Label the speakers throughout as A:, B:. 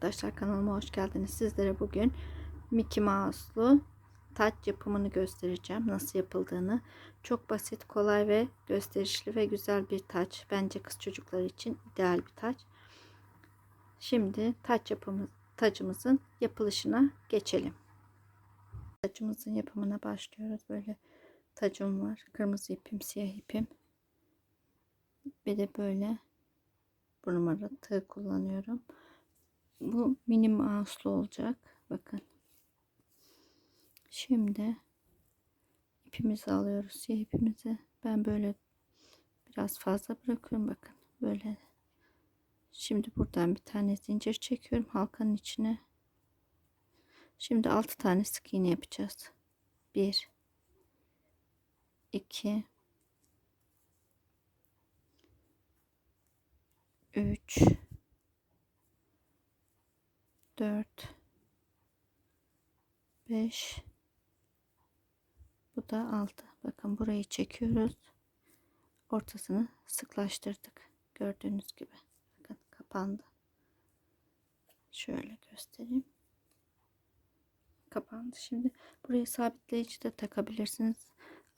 A: arkadaşlar kanalıma hoş geldiniz. Sizlere bugün Mickey Mouse'lu taç yapımını göstereceğim. Nasıl yapıldığını. Çok basit, kolay ve gösterişli ve güzel bir taç. Bence kız çocuklar için ideal bir taç. Şimdi taç yapımı, tacımızın yapılışına geçelim. Tacımızın yapımına başlıyoruz. Böyle tacım var. Kırmızı ipim, siyah ipim. Bir de böyle bu numara tığ kullanıyorum. Bu mini mouse'lu olacak. Bakın. Şimdi ipimizi alıyoruz. Siyah ipimizi. Ben böyle biraz fazla bırakıyorum. Bakın. Böyle. Şimdi buradan bir tane zincir çekiyorum halkanın içine. Şimdi 6 tane sık iğne yapacağız. 1 2 3 4 5 bu da 6 bakın burayı çekiyoruz. Ortasını sıklaştırdık. Gördüğünüz gibi. Bakın kapandı. Şöyle göstereyim. Kapandı. Şimdi burayı sabitleyici de takabilirsiniz.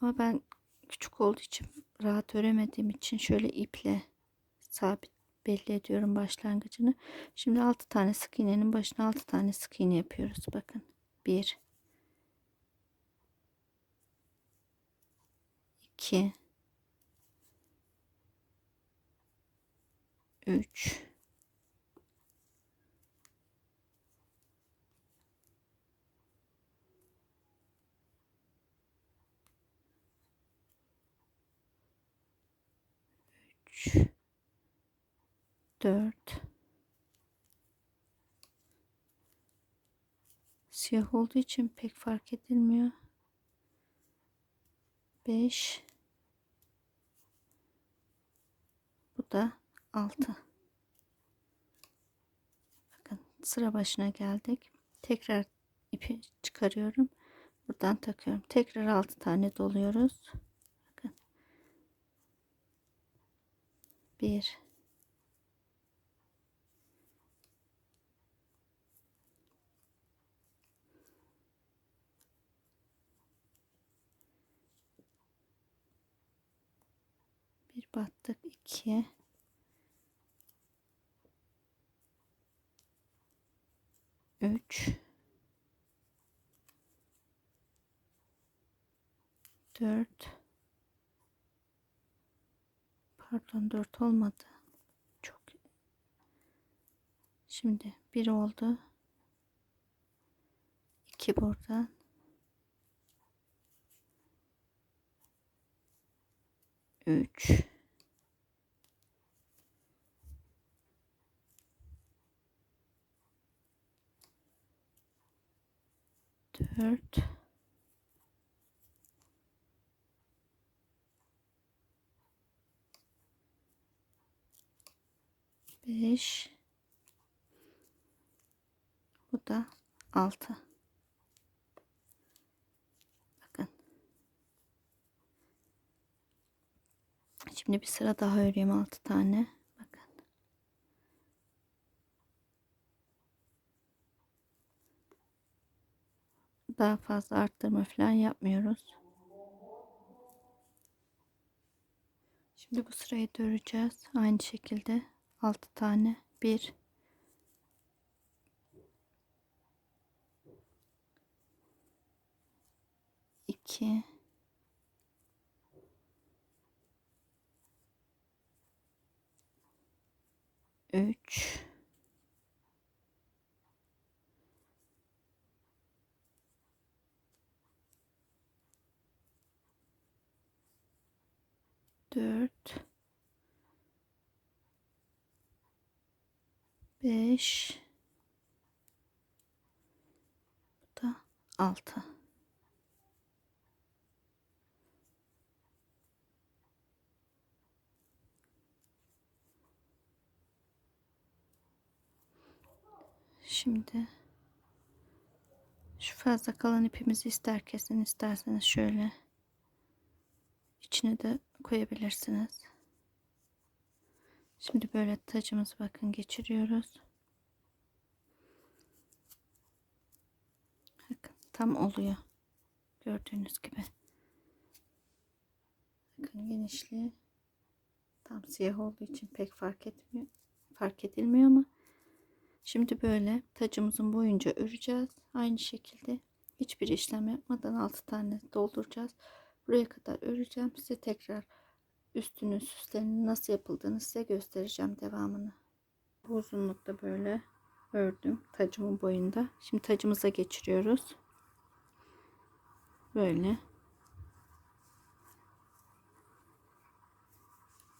A: Ama ben küçük olduğu için rahat öremediğim için şöyle iple sabit belli ediyorum başlangıcını. Şimdi 6 tane sık iğnenin başına 6 tane sık iğne yapıyoruz. Bakın. 1 2 3 3 4 Siyah olduğu için pek fark edilmiyor. 5 Bu da 6 Bakın sıra başına geldik. Tekrar ipi çıkarıyorum. Buradan takıyorum. Tekrar 6 tane doluyoruz. Bakın. 1 battık. 2 3 4 pardon 4 olmadı. Çok şimdi 1 oldu. 2 buradan. 3 4 5 bu da 6 bakın. Şimdi bir sıra daha öreyim 6 tane bakın daha fazla arttırma falan yapmıyoruz. Şimdi bu sırayı döreceğiz. Aynı şekilde 6 tane. 1 2 3 4 5 bu da 6 Şimdi şu fazla kalan ipimizi ister kesin isterseniz şöyle içine de koyabilirsiniz. Şimdi böyle tacımızı bakın geçiriyoruz. Bakın tam oluyor. Gördüğünüz gibi. Bakın genişliği tam siyah olduğu için pek fark etmiyor. Fark edilmiyor ama şimdi böyle tacımızın boyunca öreceğiz. Aynı şekilde hiçbir işlem yapmadan 6 tane dolduracağız. Buraya kadar öreceğim. Size tekrar üstünün süslerinin nasıl yapıldığını size göstereceğim devamını. Bu uzunlukta böyle ördüm tacımın boyunda. Şimdi tacımıza geçiriyoruz. Böyle.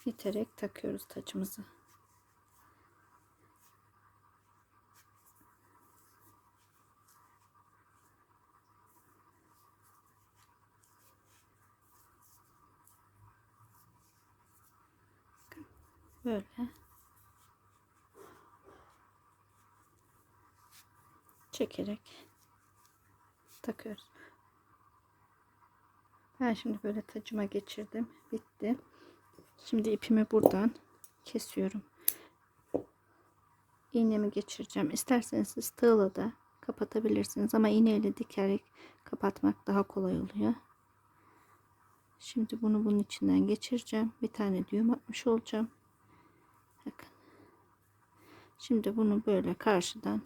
A: iterek takıyoruz tacımızı. Böyle. Çekerek takıyoruz. Ben şimdi böyle tacıma geçirdim. Bitti. Şimdi ipimi buradan kesiyorum. İğnemi geçireceğim. İsterseniz siz tığla da kapatabilirsiniz ama iğneyle dikerek kapatmak daha kolay oluyor. Şimdi bunu bunun içinden geçireceğim. Bir tane düğüm atmış olacağım. Bakın. Şimdi bunu böyle karşıdan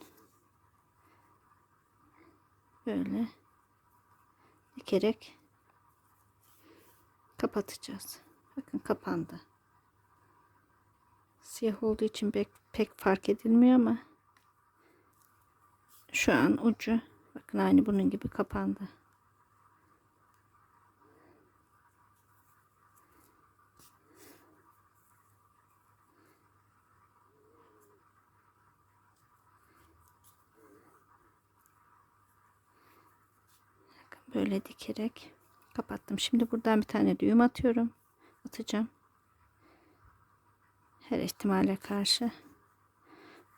A: böyle dikerek kapatacağız. Bakın kapandı. Siyah olduğu için pek, pek fark edilmiyor ama şu an ucu bakın aynı bunun gibi kapandı. Böyle dikerek kapattım. Şimdi buradan bir tane düğüm atıyorum. Atacağım. Her ihtimale karşı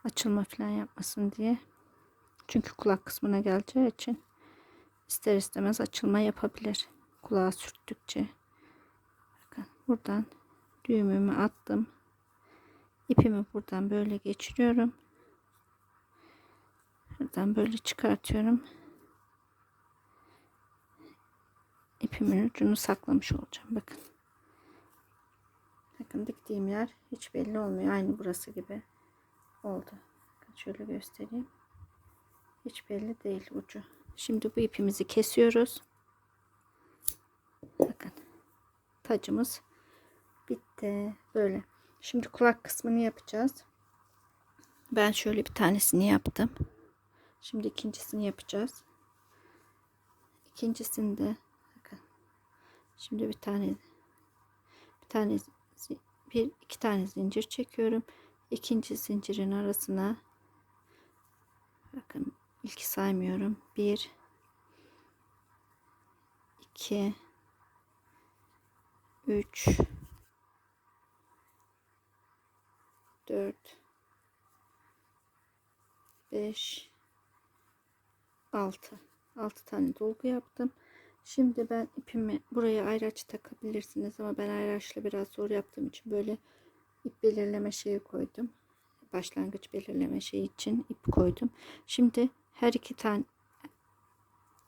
A: açılma falan yapmasın diye. Çünkü kulak kısmına geleceği için ister istemez açılma yapabilir. Kulağa sürttükçe. Bakın buradan düğümümü attım. İpimi buradan böyle geçiriyorum. Buradan böyle çıkartıyorum. İpimin ucunu saklamış olacağım. Bakın. Bakın diktiğim yer hiç belli olmuyor. Aynı burası gibi oldu. Şöyle göstereyim. Hiç belli değil ucu. Şimdi bu ipimizi kesiyoruz. Bakın. Tacımız bitti. Böyle. Şimdi kulak kısmını yapacağız. Ben şöyle bir tanesini yaptım. Şimdi ikincisini yapacağız. İkincisinde Şimdi bir tane bir tane bir iki tane zincir çekiyorum. İkinci zincirin arasına bakın ilk saymıyorum. Bir iki üç dört beş altı altı tane dolgu yaptım. Şimdi ben ipimi buraya ayraç takabilirsiniz ama ben ayraçla biraz zor yaptığım için böyle ip belirleme şeyi koydum. Başlangıç belirleme şeyi için ip koydum. Şimdi her iki tane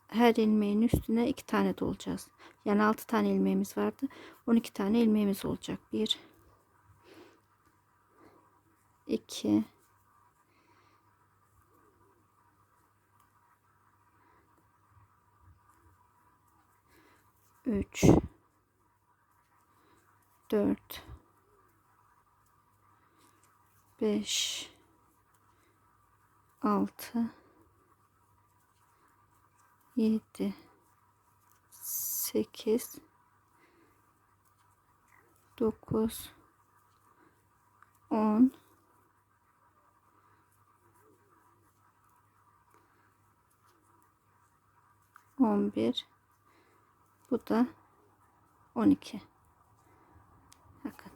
A: her ilmeğin üstüne iki tane dolacağız. Yani altı tane ilmeğimiz vardı. 12 tane ilmeğimiz olacak. Bir, iki, 3 4 5 6 7 8 9 10 11 bu da 12. Bakın.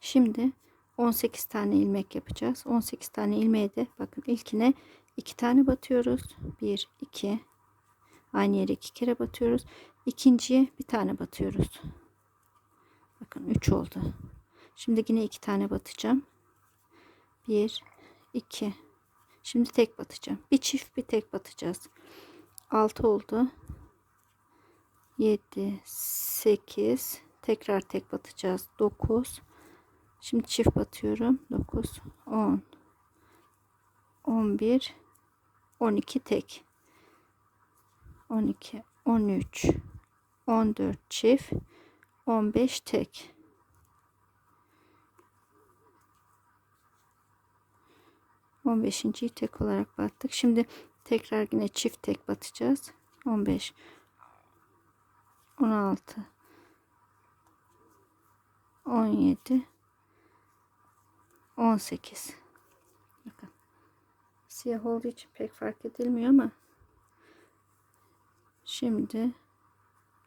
A: Şimdi 18 tane ilmek yapacağız. 18 tane ilmeğe de bakın ilkine 2 tane batıyoruz. 1 2 aynı yere 2 kere batıyoruz. İkinciye bir tane batıyoruz. Bakın 3 oldu. Şimdi yine 2 tane batacağım. 1 2 Şimdi tek batacağım. Bir çift bir tek batacağız. 6 oldu. 7 8 tekrar tek batacağız. 9 Şimdi çift batıyorum. 9 10 11 12 tek. 12 13 14 çift 15 tek. On beşinciyi tek olarak battık. Şimdi tekrar yine çift tek batacağız. 15 16 17 18 Bakın. Siyah olduğu için pek fark edilmiyor ama şimdi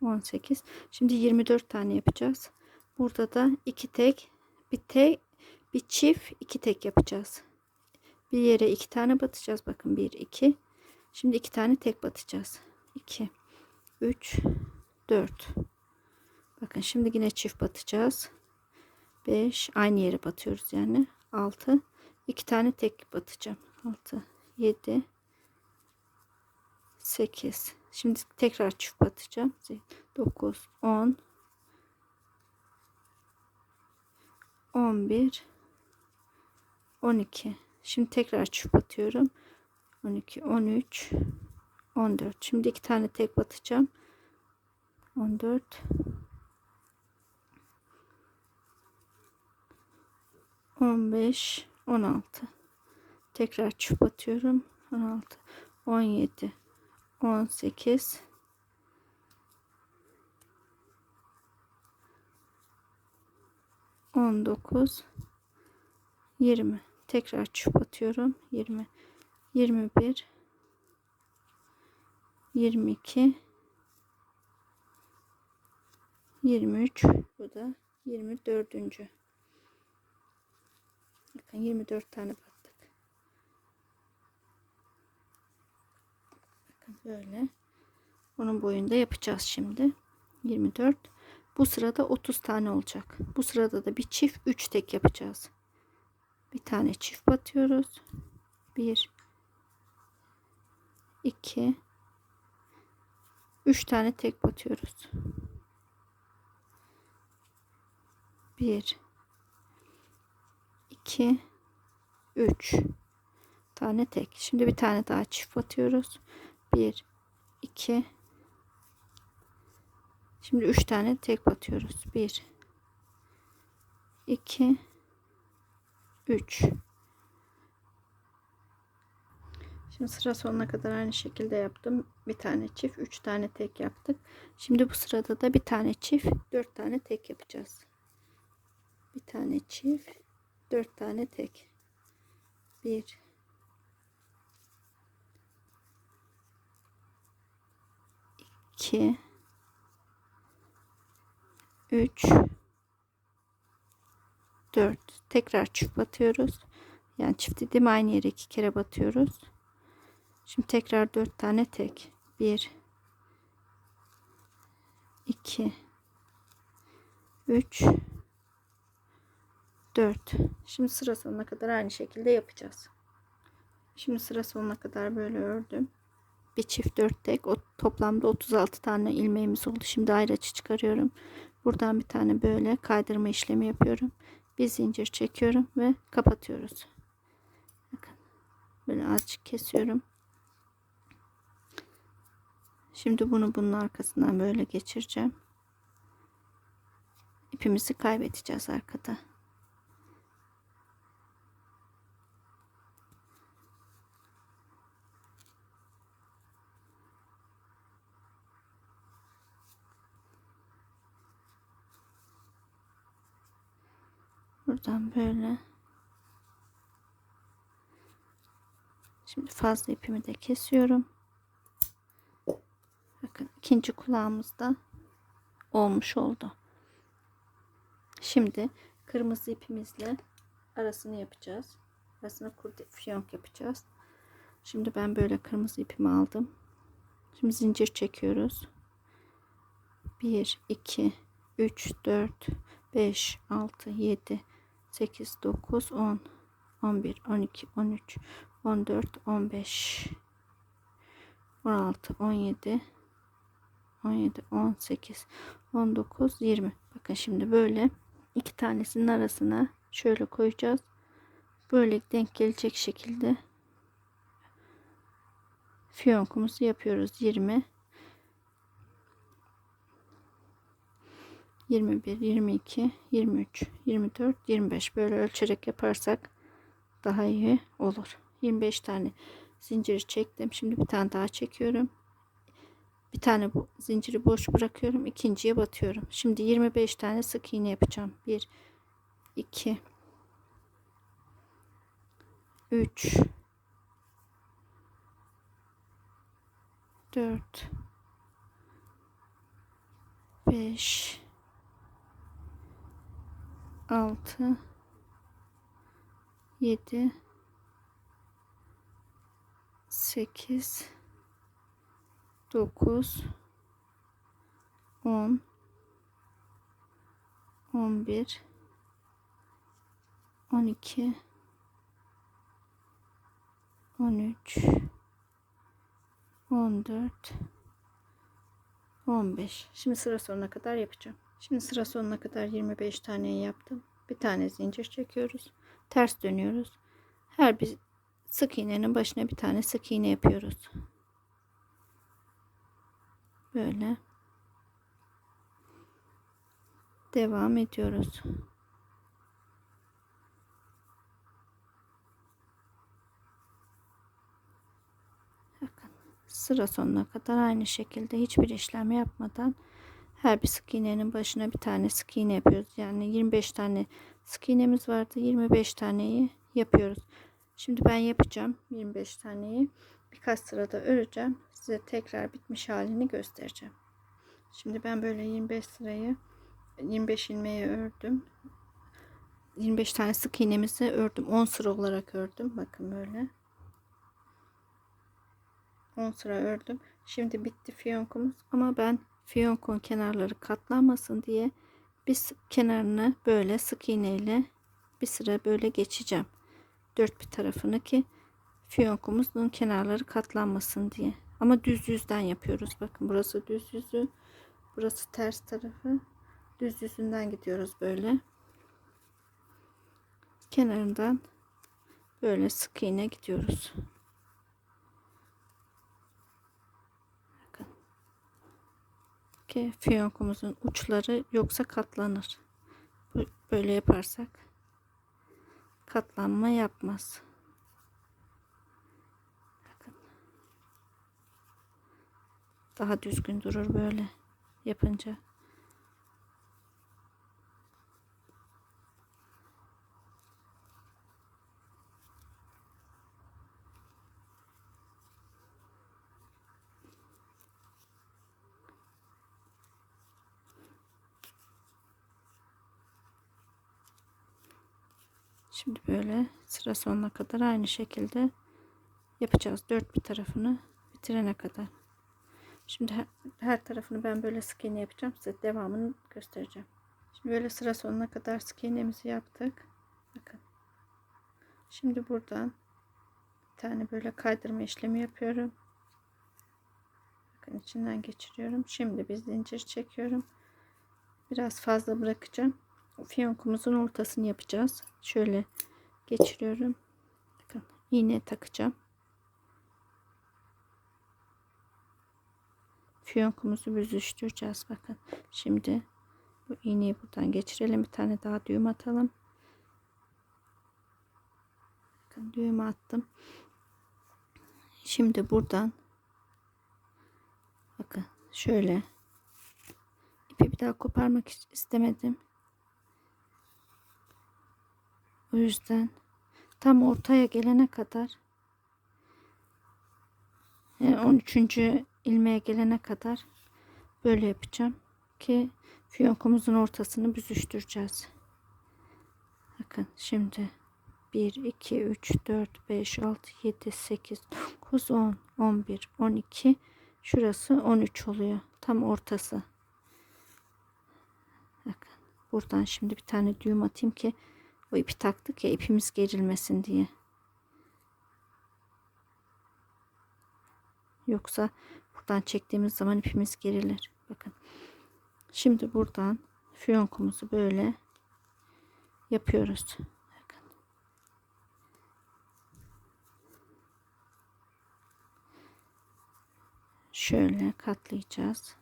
A: 18 şimdi 24 tane yapacağız. Burada da iki tek bir tek bir çift iki tek yapacağız. Bir yere iki tane batacağız. Bakın 1 2 Şimdi iki tane tek batacağız. 2 3 4 Bakın şimdi yine çift batacağız. 5 aynı yere batıyoruz yani. 6 2 tane tek batacağım. 6 7 8 Şimdi tekrar çift batacağım. 9 10 11 12 Şimdi tekrar çift batıyorum. 12 13 14 Şimdi iki tane tek batacağım. 14 15 16 tekrar çift batıyorum 16 17 18 19 20 tekrar çift batıyorum 20 21 22 23 bu da 24. Bakın 24 tane battık. Bakın böyle. Onun boyunda yapacağız şimdi. 24. Bu sırada 30 tane olacak. Bu sırada da bir çift 3 tek yapacağız. Bir tane çift batıyoruz. 1 2 3 tane tek batıyoruz. 1 2 3 tane tek. Şimdi bir tane daha çift batıyoruz. 1 2 Şimdi 3 tane tek batıyoruz. 1 2 3 Şimdi sıra sonuna kadar aynı şekilde yaptım. Bir tane çift, 3 tane tek yaptık. Şimdi bu sırada da bir tane çift, 4 tane tek yapacağız. Bir tane çift, 4 tane tek. 1 2 3 4 tekrar çift batıyoruz. Yani çift dediğim aynı yere iki kere batıyoruz. Şimdi tekrar 4 tane tek. 1 2 3 4 Şimdi sıra sonuna kadar aynı şekilde yapacağız. Şimdi sıra sonuna kadar böyle ördüm. Bir çift 4 tek. O toplamda 36 tane ilmeğimiz oldu. Şimdi ayrıca çıkarıyorum. Buradan bir tane böyle kaydırma işlemi yapıyorum. Bir zincir çekiyorum ve kapatıyoruz. Bakın. Böyle azıcık kesiyorum. Şimdi bunu bunun arkasından böyle geçireceğim. İpimizi kaybedeceğiz arkada. Buradan böyle. Şimdi fazla ipimi de kesiyorum. Bakın ikinci kulağımızda olmuş oldu. Şimdi kırmızı ipimizle arasını yapacağız. Arasına fiyonk yapacağız. Şimdi ben böyle kırmızı ipimi aldım. Şimdi zincir çekiyoruz. 1 2 3 4 5 6 7 8 9 10 11 12 13 14 15 16, 17, 17, 18, 19, 20. Bakın şimdi böyle iki tanesinin arasına şöyle koyacağız. Böyle denk gelecek şekilde fiyonkumuzu yapıyoruz. 20, 21, 22, 23, 24, 25 böyle ölçerek yaparsak daha iyi olur. 25 tane zincir çektim. Şimdi bir tane daha çekiyorum. Bir tane bu zinciri boş bırakıyorum. ikinciye batıyorum. Şimdi 25 tane sık iğne yapacağım. 1 2 3 4 5 6 7 8 9 10 11 12 13 14 15 şimdi sıra sonuna kadar yapacağım şimdi sıra sonuna kadar 25 tane yaptım. Bir tane zincir çekiyoruz. Ters dönüyoruz. Her bir sık iğnenin başına bir tane sık iğne yapıyoruz. Böyle. Devam ediyoruz. Bakın sıra sonuna kadar aynı şekilde hiçbir işlem yapmadan her bir sık iğnenin başına bir tane sık iğne yapıyoruz. Yani 25 tane sık iğnemiz vardı. 25 taneyi yapıyoruz. Şimdi ben yapacağım 25 taneyi. Birkaç sırada öreceğim. Size tekrar bitmiş halini göstereceğim. Şimdi ben böyle 25 sırayı 25 ilmeği ördüm. 25 tane sık iğnemizi ördüm. 10 sıra olarak ördüm. Bakın böyle. 10 sıra ördüm. Şimdi bitti fiyonkumuz ama ben fiyonkun kenarları katlanmasın diye bir kenarını böyle sık iğne ile bir sıra böyle geçeceğim. Dört bir tarafını ki fiyonkumuzun kenarları katlanmasın diye. Ama düz yüzden yapıyoruz. Bakın burası düz yüzü. Burası ters tarafı. Düz yüzünden gidiyoruz böyle. Kenarından böyle sık iğne gidiyoruz. Ki fiyonkumuzun uçları yoksa katlanır. Böyle yaparsak katlanma yapmaz. Bakın. Daha düzgün durur böyle yapınca. Şimdi böyle sıra sonuna kadar aynı şekilde yapacağız. Dört bir tarafını bitirene kadar. Şimdi her, her tarafını ben böyle sık iğne yapacağım. Size devamını göstereceğim. Şimdi böyle sıra sonuna kadar sık iğnemizi yaptık. Bakın. Şimdi buradan bir tane böyle kaydırma işlemi yapıyorum. Bakın içinden geçiriyorum. Şimdi bir zincir çekiyorum. Biraz fazla bırakacağım fiyonkumuzun ortasını yapacağız. Şöyle geçiriyorum. Bakın iğne takacağım. Fiyonkumuzu büzüştüreceğiz. Bakın şimdi bu iğneyi buradan geçirelim. Bir tane daha düğüm atalım. Bakın düğüm attım. Şimdi buradan bakın şöyle ipi bir daha koparmak istemedim. O yüzden tam ortaya gelene kadar 13. E, ilmeğe gelene kadar böyle yapacağım ki fiyonkumuzun ortasını büzüştüreceğiz. Bakın şimdi 1 2 3 4 5 6 7 8 9 10 11 12 şurası 13 oluyor. Tam ortası. Bakın buradan şimdi bir tane düğüm atayım ki bu ipi taktık ya ipimiz gerilmesin diye. Yoksa buradan çektiğimiz zaman ipimiz gerilir. Bakın. Şimdi buradan fiyonkumuzu böyle yapıyoruz. Bakın. Şöyle katlayacağız.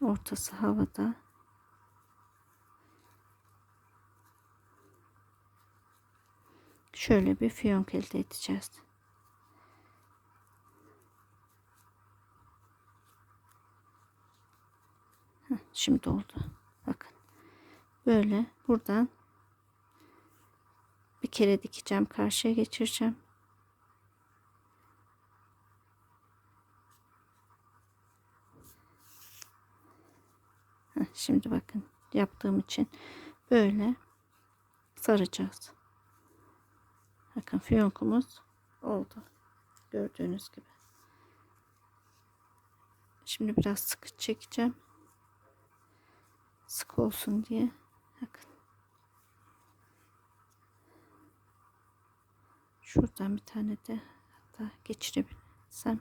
A: Ortası havada. Şöyle bir fiyonk elde edeceğiz. Şimdi oldu. Bakın. Böyle buradan bir kere dikeceğim. Karşıya geçireceğim. Şimdi bakın yaptığım için böyle saracağız. Bakın fiyonkumuz oldu. Gördüğünüz gibi. Şimdi biraz sıkı çekeceğim. Sık olsun diye. Bakın. Şuradan bir tane de hatta geçirebilirsem.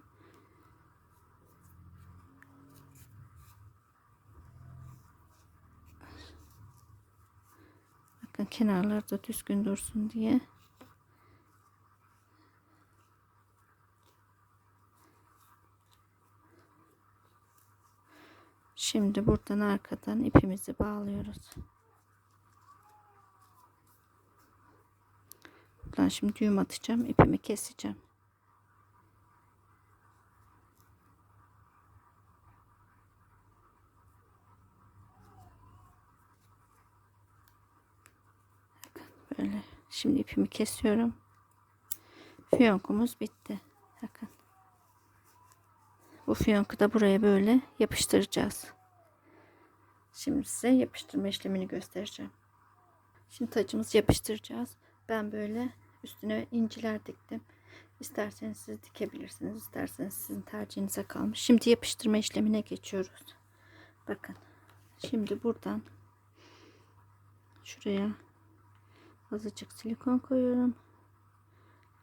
A: Bakın kenarlarda düzgün dursun diye. Şimdi buradan arkadan ipimizi bağlıyoruz. Buradan şimdi düğüm atacağım. ipimi keseceğim. Böyle. Şimdi ipimi kesiyorum. Fiyonkumuz bitti. Bakın. Bu fiyonku da buraya böyle yapıştıracağız. Şimdi size yapıştırma işlemini göstereceğim. Şimdi tacımızı yapıştıracağız. Ben böyle üstüne inciler diktim. İsterseniz siz dikebilirsiniz. isterseniz sizin tercihinize kalmış. Şimdi yapıştırma işlemine geçiyoruz. Bakın. Şimdi buradan şuraya azıcık silikon koyuyorum.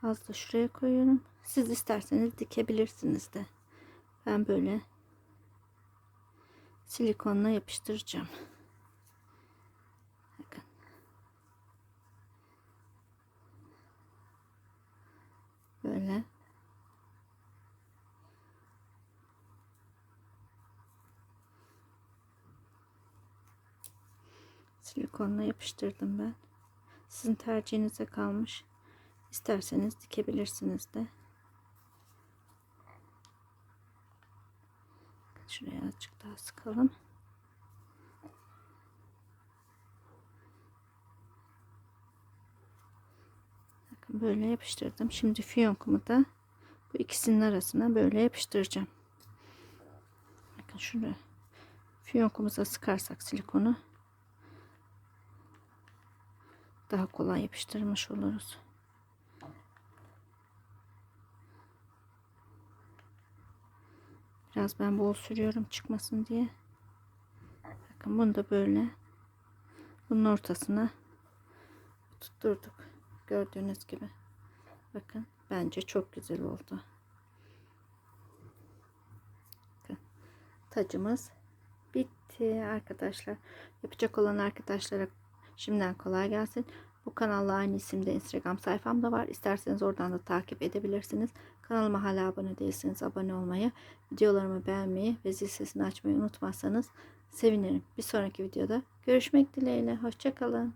A: Az da şuraya koyuyorum. Siz isterseniz dikebilirsiniz de. Ben böyle silikonla yapıştıracağım. Bakın. Böyle. Silikonla yapıştırdım ben. Sizin tercihinize kalmış. İsterseniz dikebilirsiniz de. Şuraya azıcık daha sıkalım. Bakın böyle yapıştırdım. Şimdi fiyonkumu da bu ikisinin arasına böyle yapıştıracağım. Bakın şuraya fiyonkumuza sıkarsak silikonu daha kolay yapıştırmış oluruz. Biraz ben bol sürüyorum çıkmasın diye. Bakın bunu da böyle bunun ortasına tutturduk. Gördüğünüz gibi. Bakın bence çok güzel oldu. Bakın, tacımız bitti arkadaşlar. Yapacak olan arkadaşlara şimdiden kolay gelsin. Bu kanalla aynı isimde Instagram sayfam da var. İsterseniz oradan da takip edebilirsiniz. Kanalıma hala abone değilseniz abone olmayı, videolarımı beğenmeyi ve zil sesini açmayı unutmazsanız sevinirim. Bir sonraki videoda görüşmek dileğiyle. Hoşçakalın.